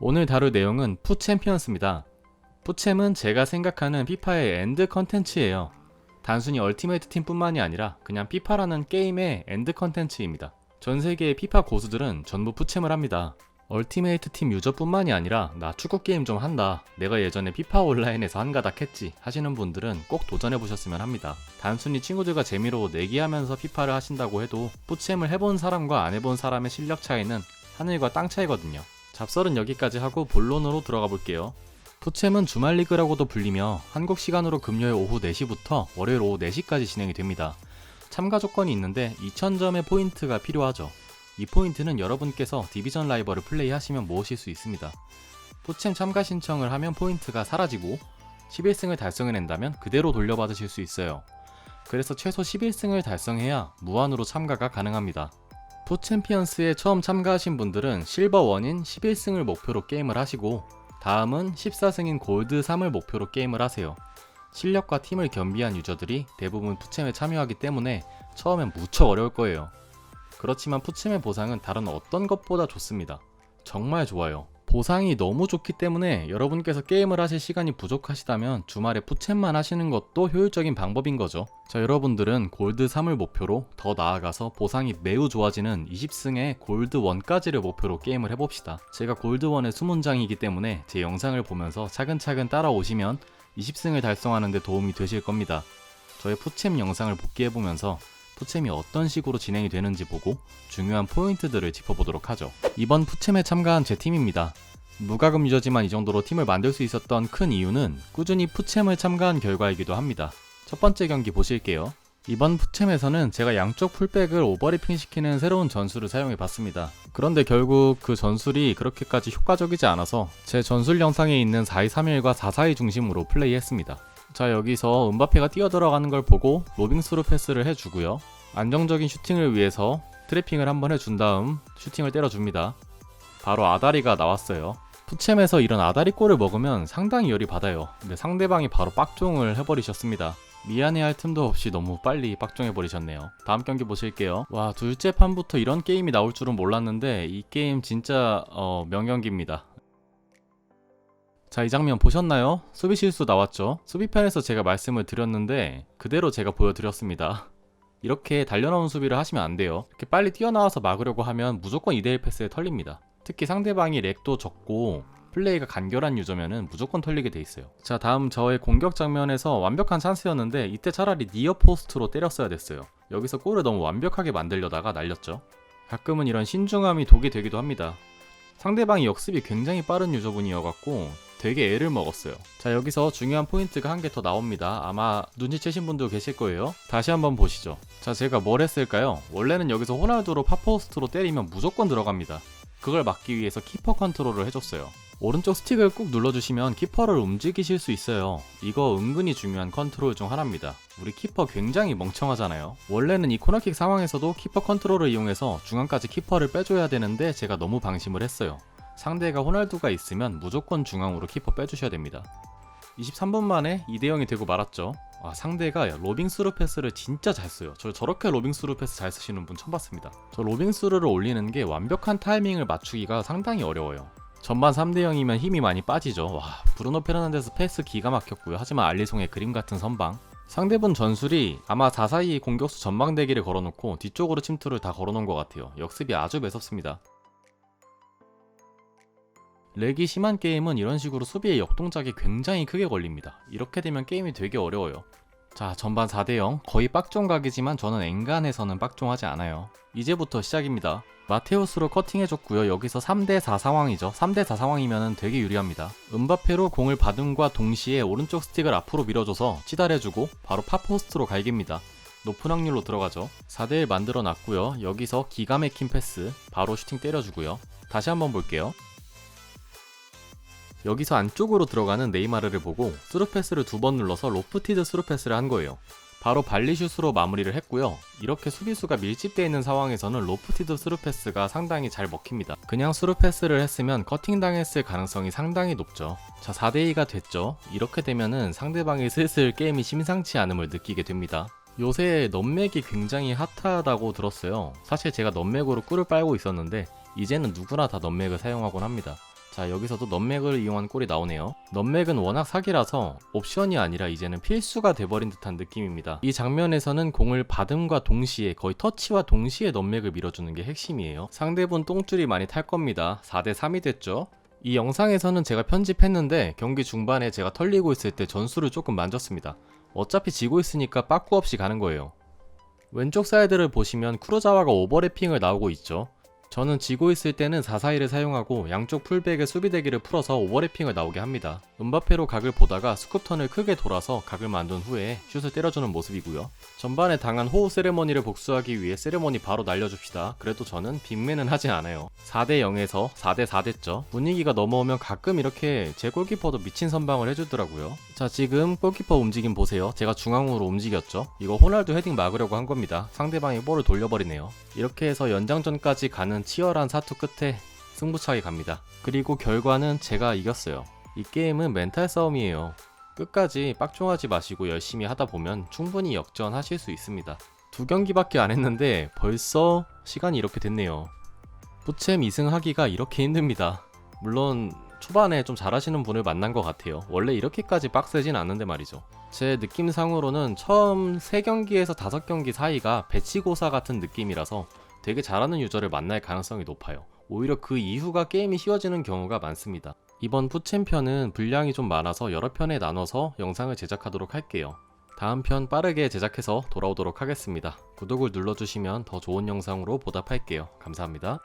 오늘 다룰 내용은 푸챔피언스입니다. 푸챔은 제가 생각하는 피파의 엔드 컨텐츠예요. 단순히 얼티메이트 팀뿐만이 아니라 그냥 피파라는 게임의 엔드 컨텐츠입니다. 전 세계의 피파 고수들은 전부 푸챔을 합니다. 얼티메이트 팀 유저뿐만이 아니라 나 축구 게임 좀 한다. 내가 예전에 피파 온라인에서 한 가닥 했지 하시는 분들은 꼭 도전해 보셨으면 합니다. 단순히 친구들과 재미로 내기하면서 피파를 하신다고 해도 푸챔을 해본 사람과 안 해본 사람의 실력 차이는 하늘과 땅 차이거든요. 잡설은 여기까지 하고 본론으로 들어가 볼게요. 푸챔은 주말 리그라고도 불리며 한국 시간으로 금요일 오후 4시부터 월요일 오후 4시까지 진행이 됩니다. 참가 조건이 있는데 2000점의 포인트가 필요하죠. 이 포인트는 여러분께서 디비전 라이벌을 플레이하시면 모으실 수 있습니다. 푸챔 참가 신청을 하면 포인트가 사라지고 11승을 달성해낸다면 그대로 돌려받으실 수 있어요. 그래서 최소 11승을 달성해야 무한으로 참가가 가능합니다. 푸챔피언스에 처음 참가하신 분들은 실버 1인 11승을 목표로 게임을 하시고 다음은 14승인 골드 3을 목표로 게임을 하세요. 실력과 팀을 겸비한 유저들이 대부분 푸챔에 참여하기 때문에 처음엔 무척 어려울 거예요. 그렇지만 푸챔의 보상은 다른 어떤 것보다 좋습니다. 정말 좋아요. 보상이 너무 좋기 때문에 여러분께서 게임을 하실 시간이 부족하시다면 주말에 푸챔만 하시는 것도 효율적인 방법인 거죠. 자, 여러분들은 골드 3을 목표로 더 나아가서 보상이 매우 좋아지는 20승의 골드 1까지를 목표로 게임을 해봅시다. 제가 골드 1의 수문장이기 때문에 제 영상을 보면서 차근차근 따라오시면 20승을 달성하는 데 도움이 되실 겁니다. 저의 푸챔 영상을 복귀해보면서 푸챔이 어떤 식으로 진행이 되는지 보고 중요한 포인트들을 짚어보도록 하죠. 이번 푸챔에 참가한 제 팀입니다. 무과금 유저지만 이 정도로 팀을 만들 수 있었던 큰 이유는 꾸준히 푸챔을 참가한 결과이기도 합니다. 첫 번째 경기 보실게요. 이번 푸챔에서는 제가 양쪽 풀백을 오버리핑 시키는 새로운 전술을 사용해 봤습니다. 그런데 결국 그 전술이 그렇게까지 효과적이지 않아서 제 전술 영상에 있는 4231과 442 중심으로 플레이했습니다. 자 여기서 은바페가 뛰어들어가는 걸 보고 로빙 스루 패스를 해주고요. 안정적인 슈팅을 위해서 트래핑을 한번 해준 다음 슈팅을 때려줍니다. 바로 아다리가 나왔어요. 푸챔에서 이런 아다리 골을 먹으면 상당히 열이 받아요. 근데 상대방이 바로 빡종을 해버리셨습니다. 미안해할 틈도 없이 너무 빨리 빡종해버리셨네요. 다음 경기 보실게요. 와 둘째 판부터 이런 게임이 나올 줄은 몰랐는데 이 게임 진짜 어, 명경기입니다. 자, 이 장면 보셨나요? 수비 실수 나왔죠? 수비편에서 제가 말씀을 드렸는데 그대로 제가 보여드렸습니다. 이렇게 달려나온 수비를 하시면 안 돼요. 이렇게 빨리 뛰어나와서 막으려고 하면 무조건 2대1 패스에 털립니다. 특히 상대방이 렉도 적고 플레이가 간결한 유저면은 무조건 털리게 돼 있어요. 자, 다음 저의 공격 장면에서 완벽한 찬스였는데 이때 차라리 니어 포스트로 때렸어야 됐어요. 여기서 골을 너무 완벽하게 만들려다가 날렸죠. 가끔은 이런 신중함이 독이 되기도 합니다. 상대방이 역습이 굉장히 빠른 유저분이어갖고 되게 애를 먹었어요. 자, 여기서 중요한 포인트가 한 개 더 나옵니다. 아마 눈치채신 분도 계실 거예요. 다시 한번 보시죠. 자, 제가 뭘 했을까요? 원래는 여기서 호날두로 파포스트로 때리면 무조건 들어갑니다. 그걸 막기 위해서 키퍼 컨트롤을 해줬어요. 오른쪽 스틱을 꾹 눌러주시면 키퍼를 움직이실 수 있어요. 이거 은근히 중요한 컨트롤 중 하나입니다. 우리 키퍼 굉장히 멍청하잖아요. 원래는 이 코너킥 상황에서도 키퍼 컨트롤을 이용해서 중앙까지 키퍼를 빼줘야 되는데 제가 너무 방심을 했어요. 상대가 호날두가 있으면 무조건 중앙으로 키퍼 빼주셔야 됩니다. 23분 만에 2대0이 되고 말았죠. 아, 상대가 로빙 스루 패스를 진짜 잘 써요. 저 저렇게 로빙 스루 패스 잘 쓰시는 분 처음 봤습니다. 저 로빙 스루를 올리는 게 완벽한 타이밍을 맞추기가 상당히 어려워요. 전반 3대 0이면 힘이 많이 빠지죠. 와, 브루노 페르난데스 패스 기가 막혔고요. 하지만 알리송의 그림 같은 선방. 상대분 전술이 아마 442 공격수 전방 대기를 걸어놓고 뒤쪽으로 침투를 다 걸어놓은 것 같아요. 역습이 아주 매섭습니다. 렉이 심한 게임은 이런 식으로 수비의 역동작이 굉장히 크게 걸립니다. 이렇게 되면 게임이 되게 어려워요. 자, 전반 4대0 거의 빡종 각이지만 저는 엔간에서는 빡종하지 않아요. 이제부터 시작입니다. 마테우스로 커팅해줬고요. 여기서 3대4 상황이죠. 3대4 상황이면 되게 유리합니다. 은바페로 공을 받음과 동시에 오른쪽 스틱을 앞으로 밀어줘서 치달해주고 바로 팝포스트로 갈깁니다. 높은 확률로 들어가죠. 4대1 만들어 놨고요. 여기서 기가 막힌 패스 바로 슈팅 때려주고요. 다시 한번 볼게요. 여기서 안쪽으로 들어가는 네이마르를 보고 스루패스를 두 번 눌러서 로프티드 스루패스를 한 거예요. 바로 발리슛으로 마무리를 했고요. 이렇게 수비수가 밀집되어 있는 상황에서는 로프티드 스루패스가 상당히 잘 먹힙니다. 그냥 스루패스를 했으면 커팅 당했을 가능성이 상당히 높죠. 자, 4대2가 됐죠. 이렇게 되면은 상대방이 슬슬 게임이 심상치 않음을 느끼게 됩니다. 요새 넘맥이 굉장히 핫하다고 들었어요. 사실 제가 넘맥으로 꿀을 빨고 있었는데 이제는 누구나 다 넘맥을 사용하곤 합니다. 자 여기서도 넌맥을 이용한 꼴이 나오네요. 넌맥은 워낙 사기라서 옵션이 아니라 이제는 필수가 돼버린 듯한 느낌입니다. 이 장면에서는 공을 받음과 동시에 거의 터치와 동시에 넌맥을 밀어주는 게 핵심이에요. 상대분 똥줄이 많이 탈 겁니다. 4대3이 됐죠? 이 영상에서는 제가 편집했는데 경기 중반에 제가 털리고 있을 때 전술을 조금 만졌습니다. 어차피 지고 있으니까 빠꾸 없이 가는 거예요. 왼쪽 사이드를 보시면 쿠로자와가 오버래핑을 나오고 있죠 저는 지고 있을 때는 441을 사용하고 양쪽 풀백에 수비 대기를 풀어서 오버래핑을 나오게 합니다. 은바페로 각을 보다가 스쿱턴을 크게 돌아서 각을 만든 후에 슛을 때려주는 모습이고요. 전반에 당한 호우 세레머니를 복수하기 위해 세레머니 바로 날려줍시다. 그래도 저는 빅맨은 하지 않아요. 4대 0에서 4대 4 됐죠. 분위기가 넘어오면 가끔 이렇게 제 골키퍼도 미친 선방을 해주더라고요. 자 지금 골키퍼 움직임 보세요. 제가 중앙으로 움직였죠. 이거 호날두 헤딩 막으려고 한 겁니다. 상대방이 볼을 돌려버리네요. 이렇게 해서 연장전까지 가는 치열한 사투 끝에 승부차게 갑니다. 그리고 결과는 제가 이겼어요. 이 게임은 멘탈 싸움이에요. 끝까지 빡종하지 마시고 열심히 하다 보면 충분히 역전하실 수 있습니다. 두 경기밖에 안 했는데 벌써 시간이 이렇게 됐네요. 부챔 2승하기가 이렇게 힘듭니다. 물론 초반에 좀 잘하시는 분을 만난 것 같아요. 원래 이렇게까지 빡세진 않는데 말이죠. 제 느낌상으로는 처음 3경기에서 5경기 사이가 배치고사 같은 느낌이라서 되게 잘하는 유저를 만날 가능성이 높아요. 오히려 그 이후가 게임이 쉬워지는 경우가 많습니다. 이번 푸챔편은 분량이 좀 많아서 여러 편에 나눠서 영상을 제작하도록 할게요. 다음 편 빠르게 제작해서 돌아오도록 하겠습니다. 구독을 눌러주시면 더 좋은 영상으로 보답할게요. 감사합니다.